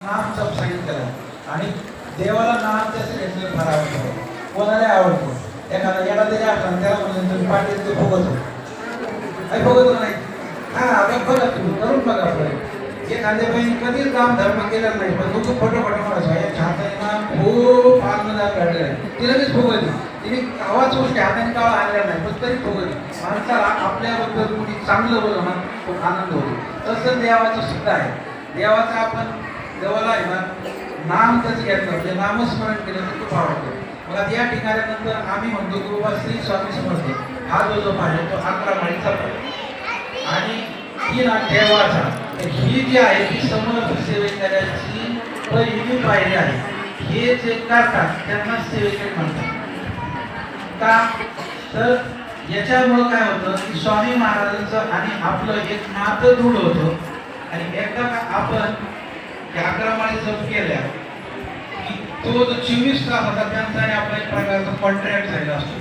नाम जप सांगितलं आणि देवाला नाम त्याचं घेतलं फार आवडतं. कोणाला आवडतो. एखादा याला तरी आठवण त्याला म्हणजे तुम्ही पाटील ते फुगतो काही फुगतो नाही. हा आता बघा तुम्ही करून बघा पुढे. एखाद्या बहिणी कधीच काम धर्म केलेला नाही पण तुमचं फोटो फोटो म्हणायचं याच्या हाताने ना खूप आनंदात घडलेला आहे. ती लगेच फुगली तिने कावाच गोष्टी हाताने कावा आणल्या नाही पण तरी फुगली माणसाला आपल्याबद्दल कुणी चांगलं बोललं ना खूप आनंद होतो. तसं देवाचं सुद्धा आहे. देवाचं आपण देवाला आहे ना नाम त्याच घ्यायचं म्हणजे नामस्मरण केलं तर खूप आवडतं. मग आता या ठिकाणानंतर आम्ही म्हणतो गुरुबा श्री स्वामी समजते हा जो जो आहे तो अकरा माळीचा आणि ही ना देवाचा ही जी आहे ती समर्थ सेवेकऱ्याची पहिली पायरी आहे. हे जे करतात त्यांना सेवेकरी म्हणतात. का? तर याच्यामुळं काय होतं की स्वामी महाराजांचं आणि आपलं एक नातं दृढ होतं. आणि एकदा का आपण या अकरा जप केल्या की तो जो चोवीस तास होता त्यांचा आणि आपला एक प्रकारचा कॉन्ट्रॅक्ट झालेला असतो.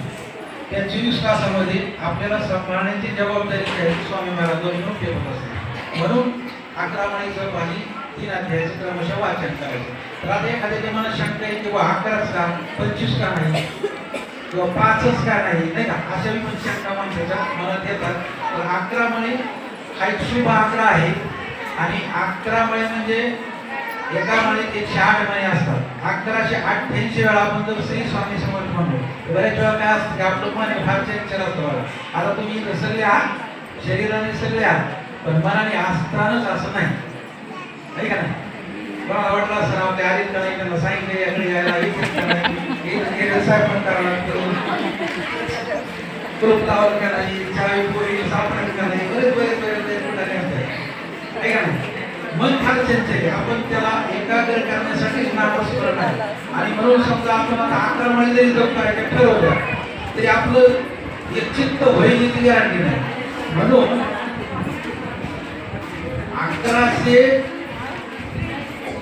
त्या चोवीस तासामध्ये आपल्याला सांभाळण्याची जबाबदारी जी स्वामी ती स्वामी महाराजांवर ठेवत असते म्हणून अकरा माळी जप आणि तीन अध्यायाचं क्रमशः वाचन करायचं. तर आता एखाद्याच्या मनात शंका आहे किंवा अकराच का? पंचवीस का नाही? किंवा पाचच का नाही? नाही का? अशा पण शंका माणसाच्या मनात येतात. तर अकरा म्हणे हा एक शुभ अकरा आहे. आणि अकरा मळे म्हणजे एका मळीत एकशे आठ मळे असतात. अकराशे अठ्ठ्याऐंशी वेळा आपण जर श्री स्वामी समर्थ म्हणतो बऱ्याच वेळा काय असतं की आपलं मन हे फार चंचल असतं बघा. आता तुम्ही इथं आहात शरीराने सगळे आहात पण मनाने असतानाच असं नाही. नाही का नाही? कोणाला वाटलं असं नाव आपल्या आधीच नाही त्यांना सांगितलं याकडे यायला इथेच का नाही, करावं लागतं. कुलूप लावलं का नाही? चावी पोरी सापडत का नाही? बरेच बरेच बरेच बरेच कुठाने असतात. आहे का नाही? मन फार त्यांचे आहे. आपण त्याला एकाग्र करण्यासाठीच नामस्मरण आहे आणि म्हणून समजा आपण आता अकरा महिने जरी जप करायचं ठरवलं तरी आपलं एक चित्त होईल ती गॅरंटी नाही. म्हणून अकराशे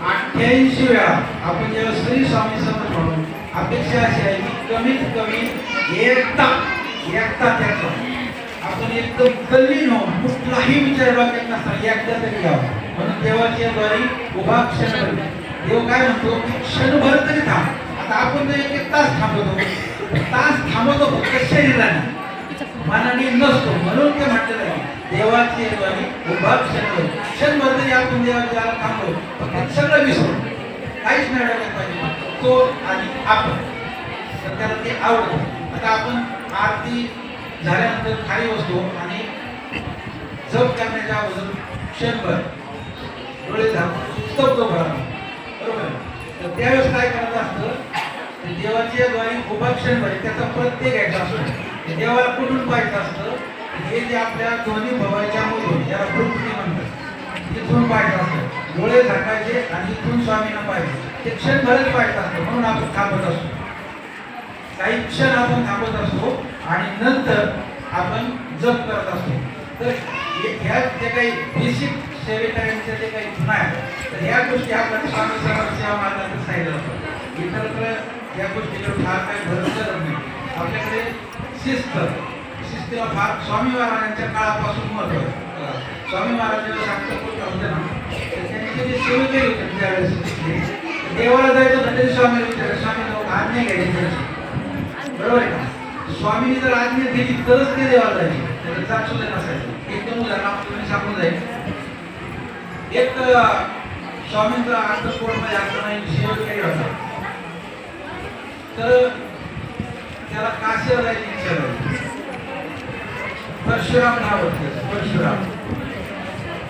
अठ्ठ्याऐंशी वेळा आपण जेव्हा श्री स्वामी समर्थ म्हणून अपेक्षा अशी आहे की कमीत कमी एकता एकता त्याचा आपण एकदम कल्ली न कुठलाही विचार डोक्यात नसताना एकदा तरी घ्यावा म्हणून देवाच्या द्वारे उभा क्षणभर देव काय म्हणतो? की क्षणभर तरी थांब. आता आपण जर एक एक तास थांबवतो. तास थांबवतो फक्त शरीराने. मनाने नसतो. म्हणून ते म्हटलेलं आहे. देवाचे द्वारे उभा क्षणभर क्षणभर तरी आपण देवाच्या थांबलो फक्त सगळं विसरू काहीच नाही पाहिजे. तो आणि आपण. तर त्याला ते आवडतं. आता आपण आरती झाल्यानंतर खाली बसतो आणि जप करण्याच्या अगोदर क्षणभर डोळे झाकून स्तब्ध भरा बरोबर तर त्यावेळेस काय करायचं असतं? देवाची देवाच्या द्वारे उभा क्षणभर त्याचा प्रत्येक घ्यायचा असतो. देवाला कुठून पाहायचं असतं? हे जे आपल्या दोन्ही भवाच्या मधून याला भ्रुकुटी म्हणतात. तिथून पाहायचं असतं. डोळे झाकायचे आणि इथून स्वामींना पाहिजे ते क्षणभरच पाहायचं असतं म्हणून आपण थांबत असतो. काही क्षण आपण थांबत असतो आणि नंतर आपण जप करत असतो. तर ह्या जे काही बेसिक सेवेकऱ्यांचे जे काही गुण आहेत तर ह्या गोष्टी आपण स्वामी समर्थ सेवा मार्गाने सांगितलं होतं. इतरत्र या गोष्टीकडे फार काही भरत करत नाही. आपल्याकडे शिस्त शिस्तीला फार स्वामी महाराजांच्या काळापासून महत्त्व स्वामी महाराज जेव्हा सांगतो होते ना त्यांनी जे सेवे केली होती त्यावेळेस देवाला जायचं म्हणजे स्वामी विचार स्वामी लोक आज्ञा घ्यायची बरोबर आहे का? स्वामीने जर आज्ञा दिली तरच ते देवाला जायचे. त्याचं जात सुद्धा नसायचं. एक मुलांना तुम्ही सांगून जाईल. एक स्वामींचं आर्थिक कोर्टमध्ये असताना सेवक केली होता तर त्याला काशीला जायची इच्छा झाली परशुराम नाव होतं परशुराम.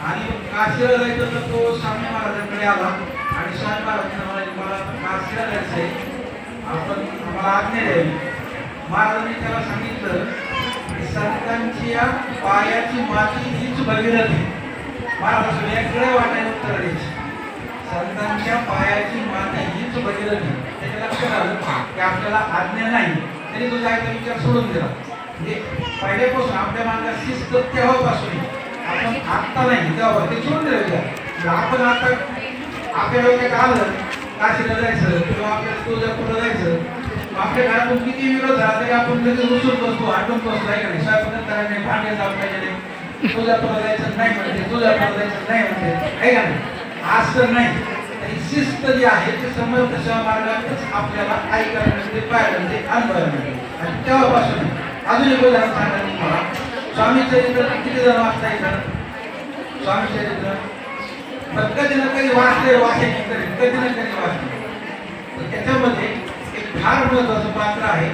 आणि काशीला जायचं तर तो स्वामी महाराजांकडे आला. आणि स्वामी महाराजांना म्हणाले मला काशीला जायचंय आपण आम्हाला आज्ञा द्यावी. महाराजांनी त्याला सांगितलं की संतांची या पायाची माती हीच भगीरथी महाराज वेगळ्या वाट्याने उत्तर द्यायची संतांच्या पायाची माता हीच भगीरथी त्याच्या लक्षात आलं की आपल्याला आज्ञा नाही. तरी तो जायचा विचार सोडून दिला. म्हणजे पहिल्यापासून आपल्या मार्गात शिस्त तेव्हापासून आपण आत्ता नाही तेव्हा ते सोडून दिलं विचार. म्हणजे आपण आता आपल्या डोक्यात आलं काशीला जायचं किंवा आपल्याला तुळजापूरला जायचं आपल्या घरातून किती विरोध झाला तरी आपण लगेच उचलून बसतो आटून बसतो आहे का नाही? स्वयंपाक करायला नाही भांडे जाऊ पाहिजे नाही. तुळजापूरला जायचं नाही म्हणते. तुळजापूरला जायचं नाही म्हणजे. आहे का नाही? असं नाही. शिस्त जी आहे ते समर्थ मार्गातच आपल्याला ऐकायला मिळते पाहायला मिळते अनुभवायला मिळते. आणि तेव्हापासून अजून एक उदाहरण सांगा तुम्हाला. स्वामी चरित्र किती जण वाचता येतात स्वामी चरित्र? पण कधी ना कधी वाचले वाचायची कधी कधी ना कधी वाचले. तर त्याच्यामध्ये एक फार महत्वाचं पात्र आहे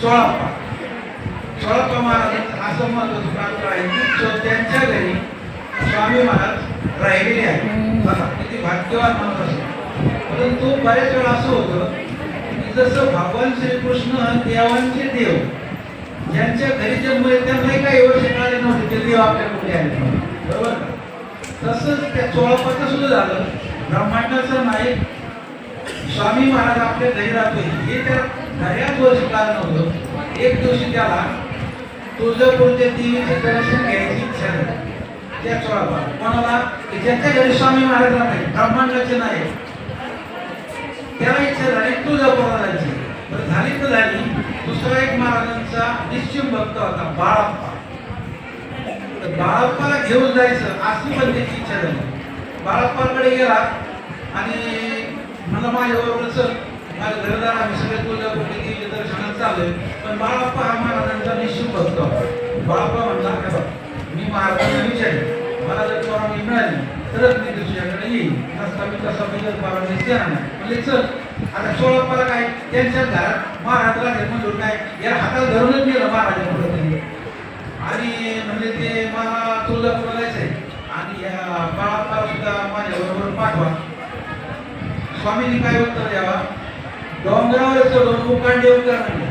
सोळाप्पा. सोळाप्पा महाराजांचं असं महत्वाचं पात्र आहे की त्यांच्या घरी स्वामी महाराज राहिलेले आहेत बघा किती भाग्यवान माणूस असेल परंतु बऱ्याच वेळा असं होतं की जसं भगवान श्रीकृष्ण देवांचे देव ज्यांच्या घरी जन्म आहे त्यांनाही काही वर्ष काळे नव्हते ते देव आपल्या कुठे आले बरोबर? तसंच त्या चोळापाचं सुद्धा झालं. ब्रह्मांडाचं नायक स्वामी महाराज आपल्या घरी राहतोय. हे त्या बऱ्याच वर्ष काळ नव्हतं. एक दिवशी त्याला तुळजापूरच्या देवीचे दर्शन घ्यायची इच्छा झाली. त्या चोळापा कोणाला? की ज्यांच्या घरी स्वामी महाराज नाही ब्रह्मांडाचे नाही. त्याला इच्छा झाली तुळजापूरला जायची बरं झाली तर झाली. दुसरा एक महाराजांचा निश्चिम भक्त होता बाळाप्पा. बाळाप्पाला घेऊन जायचं अशी पण त्याची इच्छा झाली. बाळाप्पाकडे गेला आणि मला माझ्याबरोबर सर माझ्या घरदार आम्ही सगळे तुळजापूरच्या देवीच्या दर्शनात चाललोय. पण बाळाप्पा हा महाराजांचा निश्चिम भक्त होता. बाळाप्पा म्हणला का मी महाराजांना विचारेन मला जर परवानगी मिळाली तरच मी दुसऱ्याकडे येईल नसता मी तसा मी जर परवानगी देणार नाही. म्हणजे चल आता सोळा सोळाप्पाला काय त्यांच्या घरात महाराज राहते म्हणून काय याला हाताला धरूनच गेलं महाराजा पुढे. त्यांनी आणि म्हणजे ते मला तुळजापूरला आहे आणि या बाळाप्पाला सुद्धा माझ्याबरोबर पाठवा. स्वामींनी काय उत्तर द्यावा? डोंगरावर चढून उकांडे उतरणार.